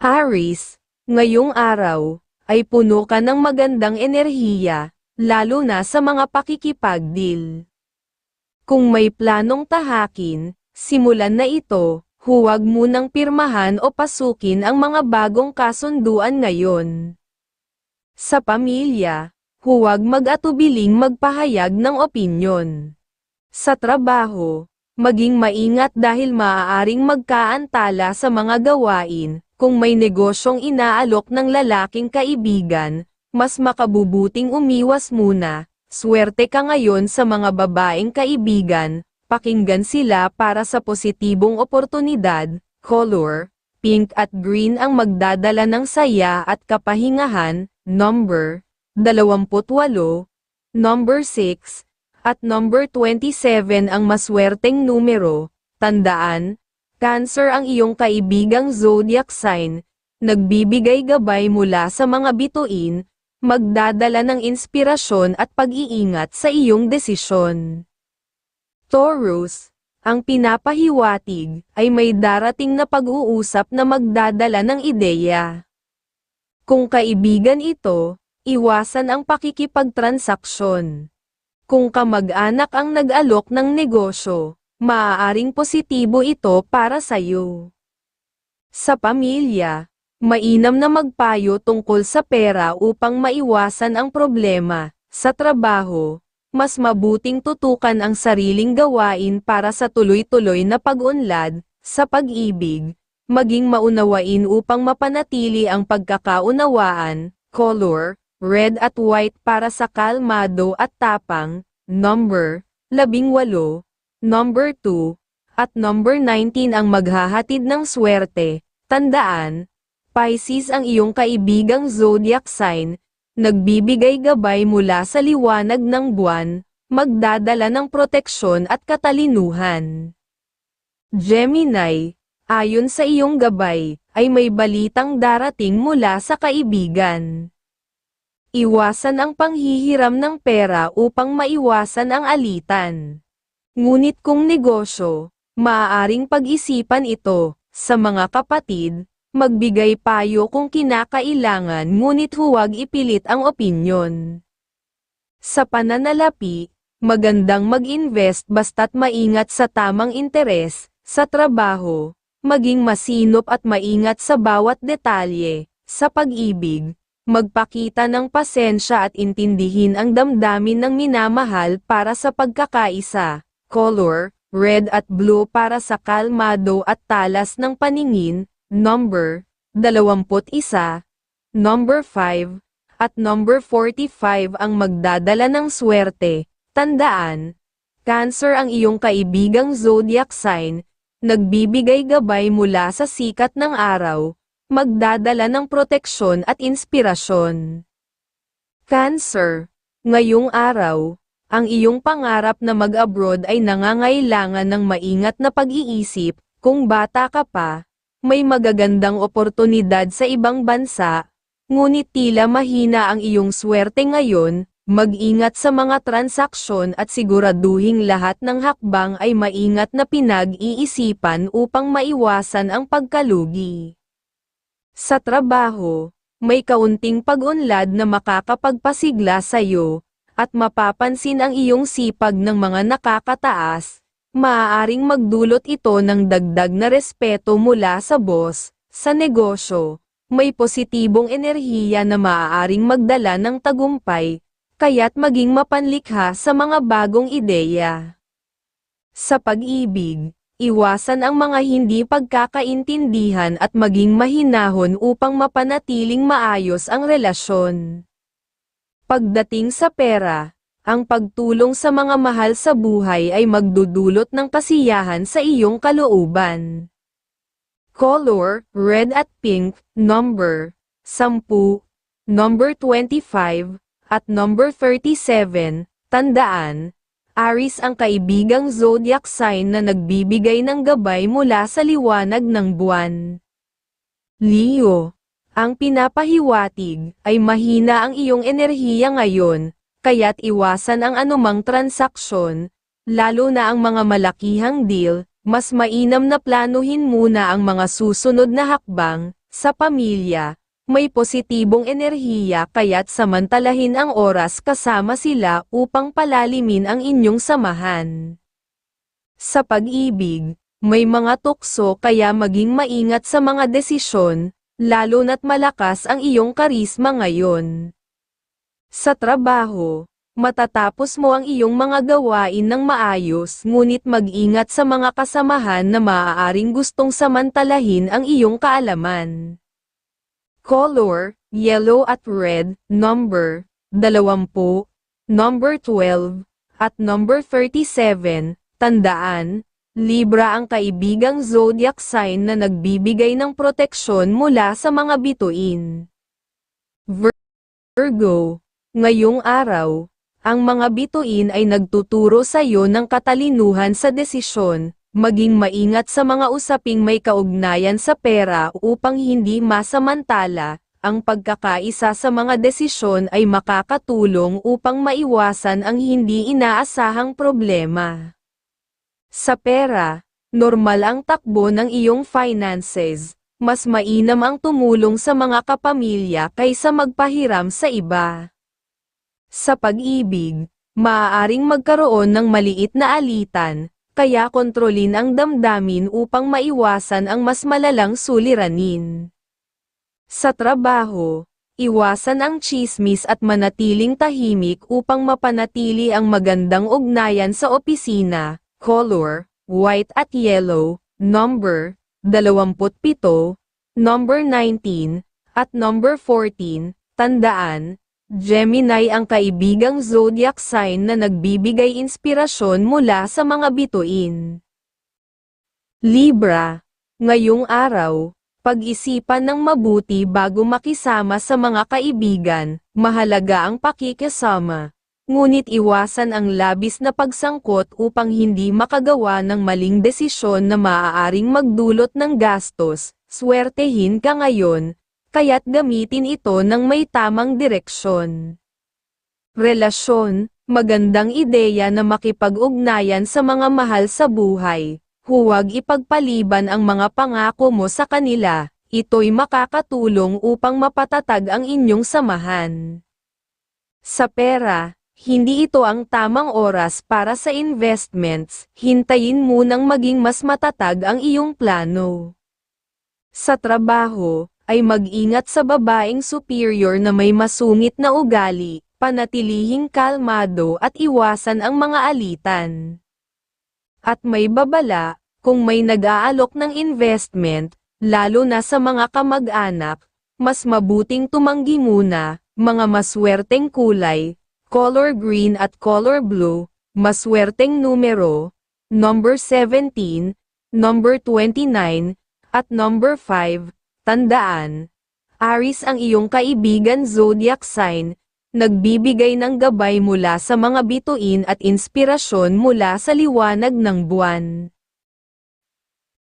Aris, ngayong araw, ay puno ka ng magandang enerhiya, lalo na sa mga pakikipagdil. Kung may planong tahakin, simulan na ito, huwag munang pirmahan o pasukin ang mga bagong kasunduan ngayon. Sa pamilya, huwag mag-atubiling magpahayag ng opinyon. Sa trabaho, maging maingat dahil maaaring magkaantala sa mga gawain, kung may negosyong inaalok ng lalaking kaibigan, mas makabubuting umiwas muna, swerte ka ngayon sa mga babaeng kaibigan, pakinggan sila para sa positibong oportunidad, color, pink at green ang magdadala ng saya at kapahingahan, number 28, number 6, at number 27 ang maswerteng numero, tandaan, Cancer ang iyong kaibigang zodiac sign, nagbibigay gabay mula sa mga bituin, magdadala ng inspirasyon at pag-iingat sa iyong desisyon. Taurus, ang pinapahiwatig ay may darating na pag-uusap na magdadala ng ideya. Kung kaibigan ito, iwasan ang pakikipagtransaksyon. Kung kamag-anak ang nag-alok ng negosyo, maaaring positibo ito para sa iyo. Sa pamilya, mainam na magpayo tungkol sa pera upang maiwasan ang problema. Sa trabaho, mas mabuting tutukan ang sariling gawain para sa tuloy-tuloy na pag-unlad, sa pag-ibig, maging maunawain upang mapanatili ang pagkakaunawaan, color, red at white para sa kalmado at tapang, number, labing walo, number 2, at number 19 ang maghahatid ng swerte. Tandaan, Pisces ang iyong kaibigang zodiac sign, nagbibigay gabay mula sa liwanag ng buwan, magdadala ng proteksyon at katalinuhan. Gemini, ayon sa iyong gabay, ay may balitang darating mula sa kaibigan. Iwasan ang panghihiram ng pera upang maiwasan ang alitan. Ngunit kung negosyo, maaaring pag-isipan ito, sa mga kapatid, magbigay payo kung kinakailangan ngunit huwag ipilit ang opinyon. Sa pananalapi, magandang mag-invest basta't maingat sa tamang interes, sa trabaho, maging masinop at maingat sa bawat detalye, sa pag-ibig, magpakita ng pasensya at intindihin ang damdamin ng minamahal para sa pagkakaisa color, red at blue para sa kalmado at talas ng paningin, number, 21, number 5, at number 45 ang magdadala ng swerte. Tandaan, Cancer ang iyong kaibigang zodiac sign, nagbibigay gabay mula sa sikat ng araw, magdadala ng proteksyon at inspirasyon. Cancer, ngayong araw, ang iyong pangarap na mag-abroad ay nangangailangan ng maingat na pag-iisip, kung bata ka pa, may magagandang oportunidad sa ibang bansa, ngunit tila mahina ang iyong swerte ngayon, mag-ingat sa mga transaksyon at siguraduhing lahat ng hakbang ay maingat na pinag-iisipan upang maiwasan ang pagkalugi. Sa trabaho, may kaunting pag-unlad na makakapagpasigla sa iyo, at mapapansin ang iyong sipag ng mga nakakataas, maaaring magdulot ito ng dagdag na respeto mula sa boss, sa negosyo, may positibong enerhiya na maaaring magdala ng tagumpay, kaya't maging mapanlikha sa mga bagong ideya. Sa pag-ibig, iwasan ang mga hindi pagkakaintindihan at maging mahinahon upang mapanatiling maayos ang relasyon. Pagdating sa pera, ang pagtulong sa mga mahal sa buhay ay magdudulot ng kasiyahan sa iyong kalooban. Color, red at pink, number, 10, number 25, at number 37, tandaan, Aris ang kaibigang zodiac sign na nagbibigay ng gabay mula sa liwanag ng buwan. Leo ang pinapahiwatig ay mahina ang iyong enerhiya ngayon, kaya't iwasan ang anumang transaksyon, lalo na ang mga malakihang deal, mas mainam na planuhin muna ang mga susunod na hakbang, sa pamilya, may positibong enerhiya kaya't samantalahin ang oras kasama sila upang palalimin ang inyong samahan. Sa pag-ibig, may mga tukso kaya maging maingat sa mga desisyon, lalo na't malakas ang iyong karisma ngayon. Sa trabaho, matatapos mo ang iyong mga gawain ng maayos ngunit mag-ingat sa mga kasamahan na maaaring gustong samantalahin ang iyong kaalaman. Color, yellow at red, number, 20, number 12, at number 37, tandaan, Libra ang kaibigang zodiac sign na nagbibigay ng proteksyon mula sa mga bituin. Virgo, ngayong araw, ang mga bituin ay nagtuturo sa iyo ng katalinuhan sa desisyon, maging maingat sa mga usaping may kaugnayan sa pera upang hindi masamantala, ang pagkakaisa sa mga desisyon ay makakatulong upang maiwasan ang hindi inaasahang problema. Sa pera, normal ang takbo ng iyong finances, mas mainam ang tumulong sa mga kapamilya kaysa magpahiram sa iba. Sa pag-ibig, maaaring magkaroon ng maliit na alitan, kaya kontrolin ang damdamin upang maiwasan ang mas malalang suliranin. Sa trabaho, iwasan ang chismis at manatiling tahimik upang mapanatili ang magandang ugnayan sa opisina, color, white at yellow, number, 27, number 19, at number 14, tandaan, Gemini ang kaibigang zodiac sign na nagbibigay inspirasyon mula sa mga bituin. Libra, ngayong araw, pag-isipan ng mabuti bago makisama sa mga kaibigan, mahalaga ang pakikisama. Ngunit iwasan ang labis na pagsangkot upang hindi makagawa ng maling desisyon na maaaring magdulot ng gastos, swertehin ka ngayon, kaya't gamitin ito ng may tamang direksyon. Relasyon, magandang ideya na makipag-ugnayan sa mga mahal sa buhay. Huwag ipagpaliban ang mga pangako mo sa kanila, ito'y makakatulong upang mapatatag ang inyong samahan. Sa pera, hindi ito ang tamang oras para sa investments, hintayin munang maging mas matatag ang iyong plano. Sa trabaho, ay mag-ingat sa babaeng superior na may masungit na ugali, panatilihing kalmado at iwasan ang mga alitan. At may babala, kung may nag-aalok ng investment, lalo na sa mga kamag-anak, mas mabuting tumanggi muna, mga maswerteng kulay, color green at color blue, maswerteng numero, number 17, number 29, at number 5, Tandaan, Aris ang iyong kaibigan zodiac sign, nagbibigay ng gabay mula sa mga bituin at inspirasyon mula sa liwanag ng buwan.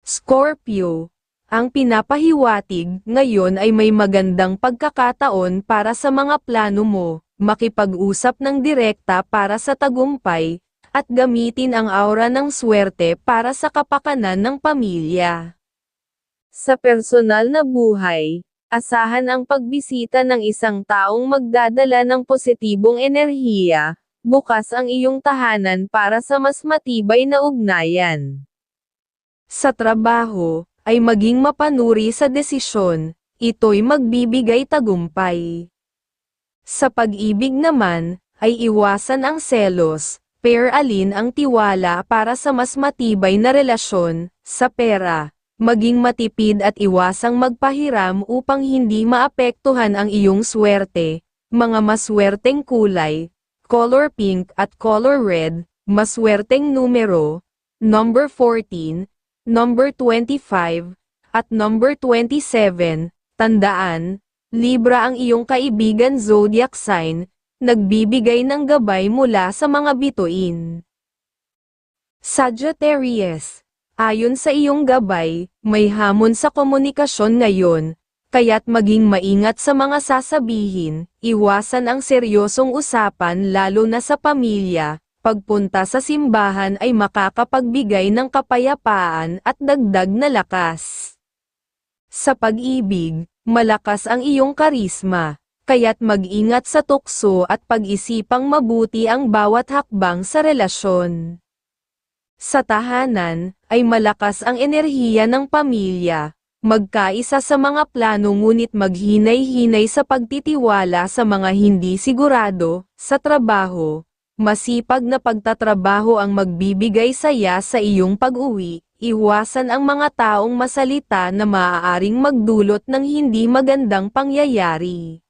Scorpio, ang pinapahiwatig ngayon ay may magandang pagkakataon para sa mga plano mo, makipag-usap ng direkta para sa tagumpay, at gamitin ang aura ng swerte para sa kapakanan ng pamilya. Sa personal na buhay, asahan ang pagbisita ng isang taong magdadala ng positibong enerhiya, bukas ang iyong tahanan para sa mas matibay na ugnayan. Sa trabaho, ay maging mapanuri sa desisyon, ito'y magbibigay tagumpay. Sa pag-ibig naman, ay iwasan ang selos, pair alin ang tiwala para sa mas matibay na relasyon, sa pera, maging matipid at iwasang magpahiram upang hindi maapektuhan ang iyong swerte. Mga maswerteng kulay, color pink at color red, maswerteng numero, number 14, number 25, at number 27, tandaan, Libra ang iyong kaibigan zodiac sign, nagbibigay ng gabay mula sa mga bituin. Sagittarius Ayon sa iyong gabay, may hamon sa komunikasyon ngayon, kaya't maging maingat sa mga sasabihin, iwasan ang seryosong usapan lalo na sa pamilya, pagpunta sa simbahan ay makakapagbigay ng kapayapaan at dagdag na lakas. Sa pag-ibig, malakas ang iyong karisma, kaya't mag-ingat sa tukso at pag-isipang mabuti ang bawat hakbang sa relasyon. Sa tahanan, ay malakas ang enerhiya ng pamilya, magkaisa sa mga plano ngunit maghinay-hinay sa pagtitiwala sa mga hindi sigurado, sa trabaho, masipag na pagtatrabaho ang magbibigay saya sa iyong pag-uwi, iwasan ang mga taong masalita na maaaring magdulot ng hindi magandang pangyayari.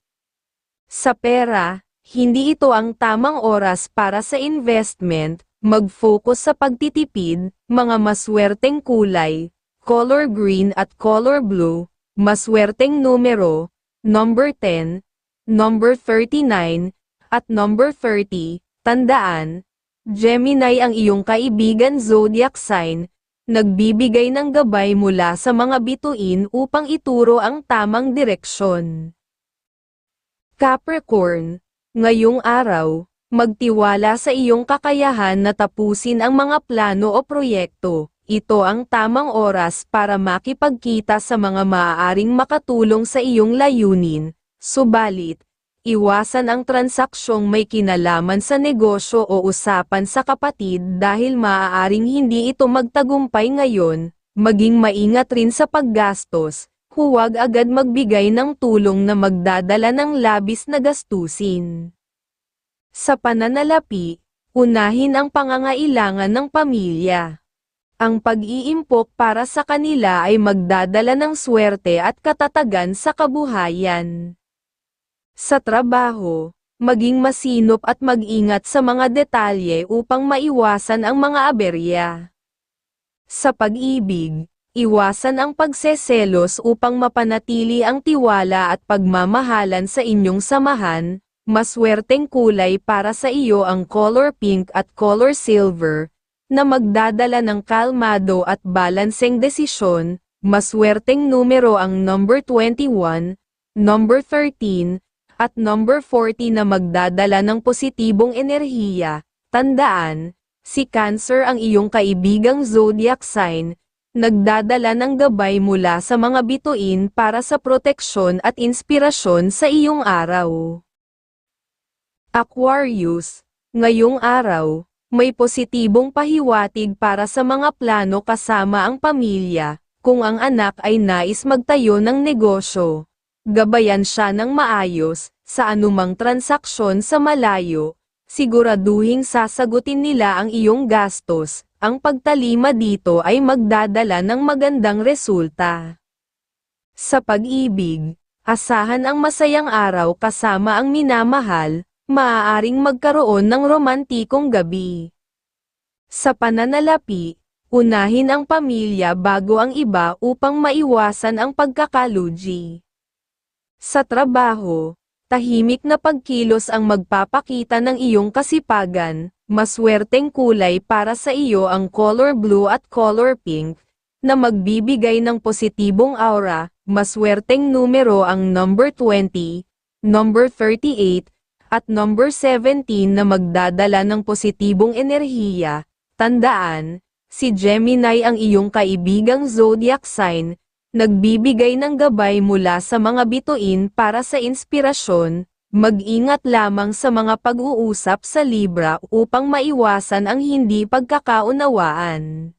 Sa pera, hindi ito ang tamang oras para sa investment, mag-focus sa pagtitipid, mga maswerteng kulay, color green at color blue, maswerteng numero, number 10, number 39, at number 30, tandaan, Gemini ang iyong kaibigan zodiac sign, nagbibigay ng gabay mula sa mga bituin upang ituro ang tamang direksyon. Capricorn, ngayong araw, magtiwala sa iyong kakayahan na tapusin ang mga plano o proyekto. Ito ang tamang oras para makipagkita sa mga maaaring makatulong sa iyong layunin. Subalit, iwasan ang transaksyong may kinalaman sa negosyo o usapan sa kapatid dahil maaaring hindi ito magtagumpay ngayon. Maging maingat rin sa paggastos, huwag agad magbigay ng tulong na magdadala ng labis na gastusin. Sa pananalapi, unahin ang pangangailangan ng pamilya. Ang pag-iimpok para sa kanila ay magdadala ng swerte at katatagan sa kabuhayan. Sa trabaho, maging masinop at mag-ingat sa mga detalye upang maiwasan ang mga aberya. Sa pag-ibig, iwasan ang pagseselos upang mapanatili ang tiwala at pagmamahalan sa inyong samahan, maswerteng kulay para sa iyo ang color pink at color silver, na magdadala ng kalmado at balanseng desisyon, maswerteng numero ang number 21, number 13, at number 40 na magdadala ng positibong enerhiya. Tandaan, si Cancer ang iyong kaibigang zodiac sign, nagdadala ng gabay mula sa mga bituin para sa proteksyon at inspirasyon sa iyong araw. Aquarius, ngayong araw, may positibong pahiwatig para sa mga plano kasama ang pamilya, kung ang anak ay nais magtayo ng negosyo. Gabayan siya ng maayos, sa anumang transaksyon sa malayo, siguraduhing sasagutin nila ang iyong gastos, ang pagtalima dito ay magdadala ng magandang resulta. Sa pag-ibig, asahan ang masayang araw kasama ang minamahal, maaaring magkaroon ng romantikong gabi. Sa pananalapi, unahin ang pamilya bago ang iba upang maiwasan ang pagkakaluji. Sa trabaho, tahimik na pagkilos ang magpapakita ng iyong kasipagan, maswerteng kulay para sa iyo ang color blue at color pink, na magbibigay ng positibong aura, maswerteng numero ang number 20, number 38, at number 17 na magdadala ng positibong enerhiya. Tandaan, si Gemini ang iyong kaibigang zodiac sign, nagbibigay ng gabay mula sa mga bituin para sa inspirasyon, mag-ingat lamang sa mga pag-uusap sa Libra upang maiwasan ang hindi pagkakaunawaan.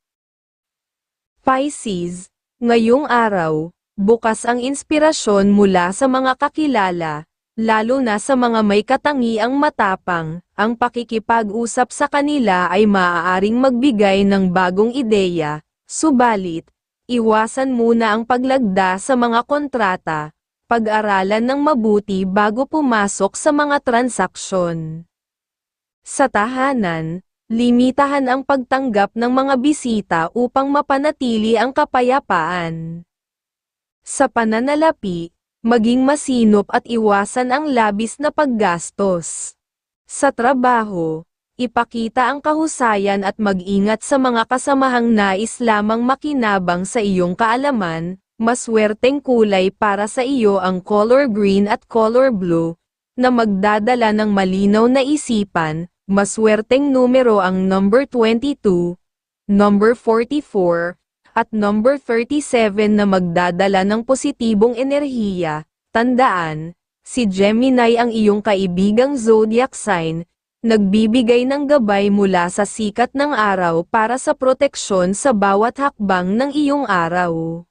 Pisces, ngayong araw, bukas ang inspirasyon mula sa mga kakilala, lalo na sa mga may katangiang matapang, ang pakikipag-usap sa kanila ay maaaring magbigay ng bagong ideya, subalit, iwasan muna ang paglagda sa mga kontrata, pag-aralan ng mabuti bago pumasok sa mga transaksyon. Sa tahanan, limitahan ang pagtanggap ng mga bisita upang mapanatili ang kapayapaan. Sa pananalapi, maging masinop at iwasan ang labis na paggastos. Sa trabaho, ipakita ang kahusayan at mag-ingat sa mga kasamahang nais lamang makinabang sa iyong kaalaman, maswerteng kulay para sa iyo ang color green at color blue, na magdadala ng malinaw na isipan, maswerteng numero ang number 22, number 44, at number 37 na magdadala ng positibong enerhiya. Tandaan, si Gemini ang iyong kaibigang zodiac sign, nagbibigay ng gabay mula sa sikat ng araw para sa proteksyon sa bawat hakbang ng iyong araw.